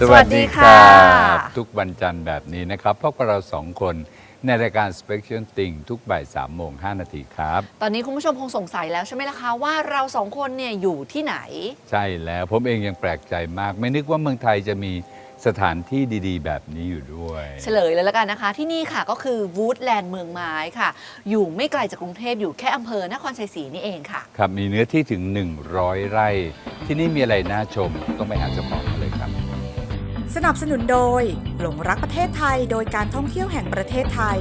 สวัสดีครัสวัสดีค่ะบทุกวันจันทร์แบบนี้นะครับพบกับเราสองคนในรายการ Special Thing ทุกบ่าย3โมง5นาทีครับ ตอนนี้คุณผู้ชมคงสงสัยแล้วใช่ไหมล่ะคะ ว่าเราสองคนเนี่ยอยู่ที่ไหน ใช่แล้วผมเองยังแปลกใจมาก ไม่นึกว่าเมืองไทยจะมีสถานที่ดีๆ แบบนี้อยู่ด้วย เฉลยเลยแล้วกันนะคะ ที่นี่ค่ะก็คือวูดแลนด์เมืองไม้ค่ะ อยู่ไม่ไกลจากกรุงเทพอยู่แค่อำเภอนครชัยศรีนี่เองค่ะ ครับมีเนื้อที่ถึง 100 ไร่ ที่นี่มีอะไรน่าชมต้องไปหาเจ้าของกันเลยครับ สนับสนุนโดย หลงรักประเทศไทยโดยการท่องเที่ยวแห่งประเทศไทย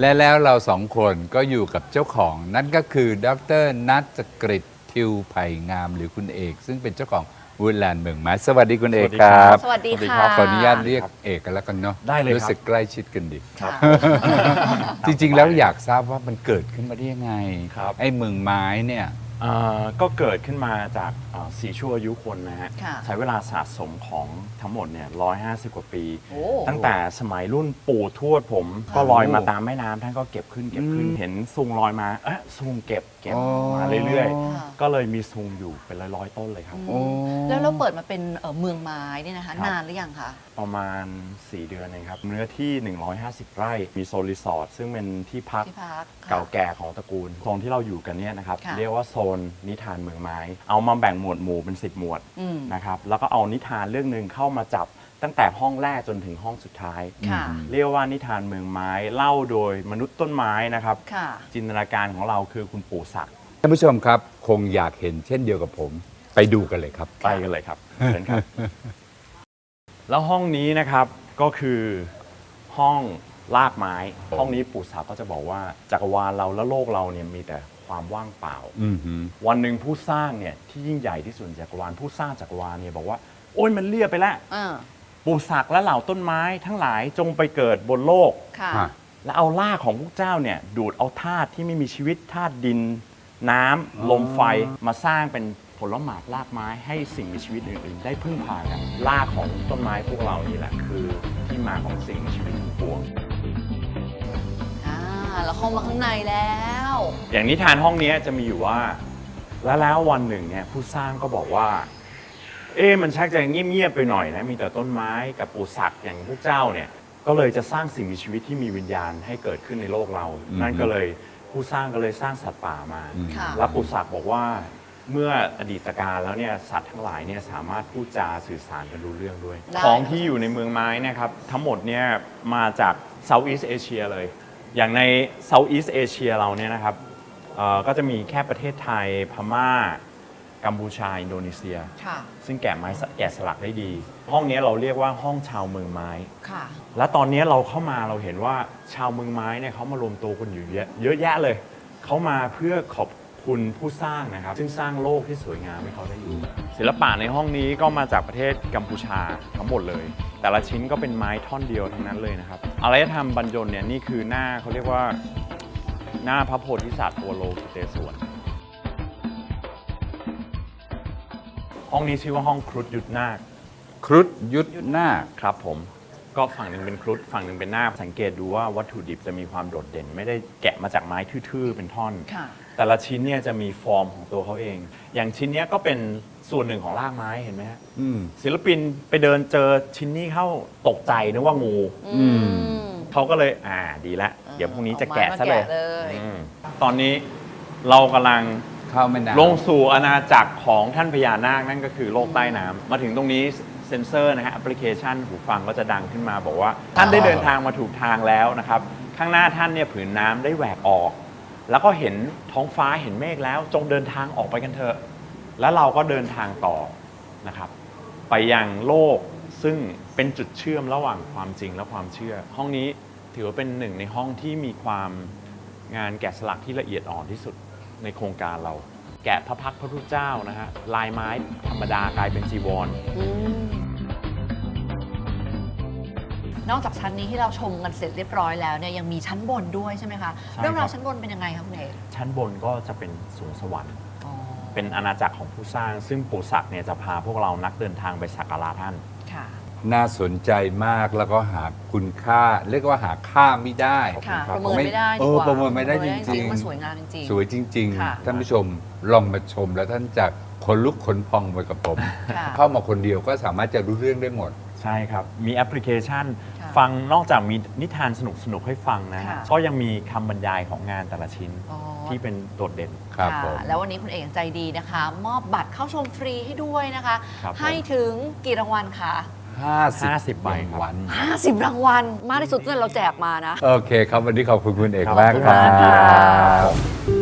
และแล้วเราสองคนก็อยู่กับเจ้าของนั่นก็คือดรนัทกฤษทิวไผ่งามหรือคุณเอก ซึ่งเป็นเจ้าของ วูดแลนด์เมืองไม้สวัสดีคุณเอกครับสวัสดีสวัสดีค่ะครับขออนุญาตเรียกเอกกันแล้วกันเนาะได้เลยครับรู้สึกใกล้ชิดกันดีค่ะจริงๆแล้วอยากทราบว่ามันเกิดขึ้นมาได้ยังไงครับไอ้เมืองไม้เนี่ย อ่าก็เกิดขึ้นมาจากอ่าสีชั่วอายุคนนะฮะค่ะใช้เวลาสะสมของทั้งหมดเนี่ย150กว่าปี โอ้ ตั้งแต่สมัยรุ่นปู่ทวดผม ก็ลอยมาตามแม่น้ำท่านก็เก็บขึ้นเก็บขึ้นอืมเห็นซุงลอยมาเอ๊ะซุงเก็บเก็บอ๋อ มาเรื่อยค่ะๆก็เลยมีซุงอยู่เป็นร้อยๆต้นเลยครับ โอ้ แล้วเราเปิดมาเป็นเอ่อเมืองไม้เนี่ยนะคะ ครับ นานหรือยังคะ ประมาณ 4 เดือนเองครับ เนื้อที่ 150 ไร่ มีโซนรีสอร์ทซึ่งเป็นที่พักที่พักค่ะเก่าแก่ของตระกูลโซนที่เราอยู่กันเนี่ยนะครับ ค่ะ เรียกว่าโซนนิทานเมืองไม้ เอามาแบ่งหมวดหมู่เป็น 10 หมวดอืม นะครับแล้วก็เอานิทานเรื่องหนึ่งเข้ามาจับตั้งแต่ห้องแรกจนถึงห้องสุดท้าย ค่ะ เรียกว่านิทานเมืองไม้เล่าโดยมนุษย์ต้นไม้นะครับ ค่ะ จินตนาการของเราคือคุณปู่ศักดิ์ท่านผู้ชมครับ คงอยากเห็นเช่นเดียวกับผม ไปดูกันเลยครับ ไปกันเลยครับเชิญครับ แล้วห้องนี้นะครับก็คือห้องลากไม้ ห้องนี้ปู่ศักดิ์ก็จะบอกว่าจักรวาลเราและโลกเราเนี่ยมีแต่ ความว่างเปล่า อือหือวันหนึ่งผู้สร้างเนี่ยที่ยิ่งใหญ่ที่สุดในจักรวาลผู้สร้างจักรวาลเนี่ยบอกว่า โอ้ยมันเรียบไปแล้วอ่าปู่ศักดิ์และเหล่าต้นไม้ ทั้งหลายจงไปเกิดบนโลก ค่ะ ฮะและเอารากของพวกเจ้าเนี่ยดูดเอาธาตุที่ไม่มีชีวิตธาตุดิน น้ำลมไฟมาสร้างเป็นผลหมากรากไม้ให้สิ่งมีชีวิตอื่นๆ ได้พึ่งพากันรากของต้นไม้พวกเรานี่แหละคือที่มาของสิ่งมีชีวิตทั้งปวงอ่า เราเข้ามาข้างในแล้ว อย่างนิทานห้องเนี้ยจะมีอยู่ว่า แล้วแล้ววันหนึ่งเนี่ยผู้สร้างก็บอกว่า เอ๊ะมันชักจะเงียบๆไปหน่อยนะมีแต่ต้นไม้กับปูสักอย่างพวกเจ้าเนี่ย ก็เลยจะสร้างสิ่งมีชีวิตที่มีวิญญาณให้เกิดขึ้นในโลกเราอืมนั่นก็เลยผู้สร้างก็เลยสร้างสัตว์ป่ามาอืมค่ะ แล้วปูสักบอกว่าเมื่ออดีตการแล้วเนี่ยสัตว์ทั้งหลายเนี่ยสามารถพูดจาสื่อสารกันรู้เรื่องด้วย ได้ ของที่อยู่ในเมืองไม้เนะครับ ทั้งหมดเนี่ยมาจาก Southeast Asia เลย อย่างใน Southeast Asia เราเนี่ยนะครับเอ่อก็จะมีแค่ประเทศไทยพม่า กัมพูชา อินโดนีเซีย ค่ะ ซึ่งแกะไม้สแกะสลักได้ดี ห้องนี้เราเรียกว่าห้องชาวเมืองไม้ ค่ะ และตอนนี้เราเข้ามาเราเห็นว่าชาวเมืองไม้เนี่ยเขามารวมตัวกันอยู่เยอะเยอะแยะเลย เขามาเพื่อขอบ คุณผู้สร้างนะครับ ซึ่งสร้างโลกที่สวยงามให้เขาได้อยู่ ศิลปะในห้องนี้ก็มาจากประเทศกัมพูชาทั้งหมดเลย แต่ละชิ้นก็เป็นไม้ท่อนเดียวทั้งนั้นเลยนะครับอารยธรรมบรรยนเนี่ยนี่คือหน้าเขาเรียกว่าหน้าพระโพธิสัตว์ตัวโลกิเตศวรห้องนี้ชื่อว่าห้องครุฑยุทธนาคครุฑยุทธนาคครับผม ก็ฝั่งหนึ่งเป็นครุฑฝั่งหนึ่งเป็นหน้าคสังเกตดูว่าวัตถุดิบจะมีความโดดเด่น ไม่ได้แกะมาจากไม้ทื่อๆเป็นท่อน ค่ะ แต่ละชิ้นเนี่ยจะมีฟอร์มของตัวเขาเอง อย่างชิ้นเนี้ยก็เป็นส่วนหนึ่งของรากไม้เห็นไหมฮะอืม ศิลปินไปเดินเจอชิ้นนี้เข้าตกใจนึกว่างู อืม เขาก็เลยอ่าดีละ เดี๋ยวพรุ่งนี้จะแกะซะเลยอาไม้มาแกะเลย อืมตอนนี้เรากำลังเข้าไม่นานลงสู่อาณาจักรของท่านพญานาคนั่นก็คือโลกใต้น้ำมาถึงตรงนี้ เซ็นเซอร์นะฮะแอปพลิเคชันหูฟังก็จะดังขึ้นมาบอกว่า ท่านได้เดินทางมาถูกทางแล้วนะครับ ข้างหน้าท่านเนี่ยผืนน้ำได้แหวกออก แล้วก็เห็นท้องฟ้าเห็นเมฆแล้ว จงเดินทางออกไปกันเถอะ แล้วเราก็เดินทางต่อนะครับ ไปยังโลกซึ่งเป็นจุดเชื่อมระหว่างความจริงและความเชื่อ ห้องนี้ถือว่าเป็นหนึ่งในห้องที่มีความงานแกะสลักที่ละเอียดอ่อนที่สุดในโครงการเรา แกะพระพักตร์พระพุทธเจ้านะฮะลายไม้ธรรมดากลายเป็นจีวร อืม นอกจากชั้นนี้ที่เราชมกันเสร็จเรียบร้อยแล้วเนี่ยยังมีชั้นบนด้วยใช่ไหมคะใช่เรื่องราครัวบชั้นบนเป็นยังไงคะคุณเอกชั้นบนก็จะเป็นสวงสวรรค์ อ๋อเป็นอาณาจักรของผู้สร้าง ซึ่งปู่ศักดิ์เนี่ยจะพาพวกเรานักเดินทางไปสักการะท่าน ค่ะ น่าสนใจมากแล้วก็หาคุณค่า เรียกว่าหาค่าไม่ได้ค่ะคปบระเมินไม่ได้เอดีอกว่าประเมินไม่ได้จริง ๆ มันสวยงามจริงๆสวยจริง ค่ะ ๆ ท่านผู้ชมลองมาชมแล้วท่านจะขนลุกขนพองไปกับผมค่ะ เข้ามาคนเดียวก็สามารถจะรู้เรื่องได้หมด ใช่ครับ มีแอปพลิเคชัน ค่ะฟังนอกจากมีนิทานสนุกสนุกๆ ให้ฟังนะฮะค่ะ ก็ยังมีคำบรรยายของงานแต่ละชิ้นอ๋อที่เป็นโดดเด่น ครับค่ะผมแล้ววันนี้คุณเอกใจดีนะคะ มอบบัตรเข้าชมฟรีให้ด้วยนะคะ ครับผม ให้ถึงกี่รางวัลคะ50 50ใบครับ วัน 50 รางวัล มากที่สุดที่เราแจกมานะ โอเคครับ วันนี้ขอบคุณคุณเอกขอบมากคุณครัมากครับ บ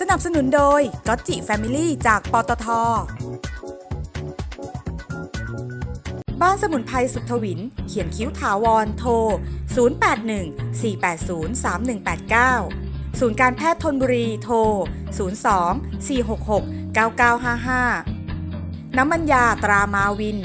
สนับสนุนโดยก็จิแฟมิลี่จากปตท บ้านสมุนไพรสุทวิน เขียนคิ้วถาวรโทร 081 480 3189 ศูนย์การแพทย์ทนบุรีโทร 02 466 9955 น้ำมันยาตรามาวิน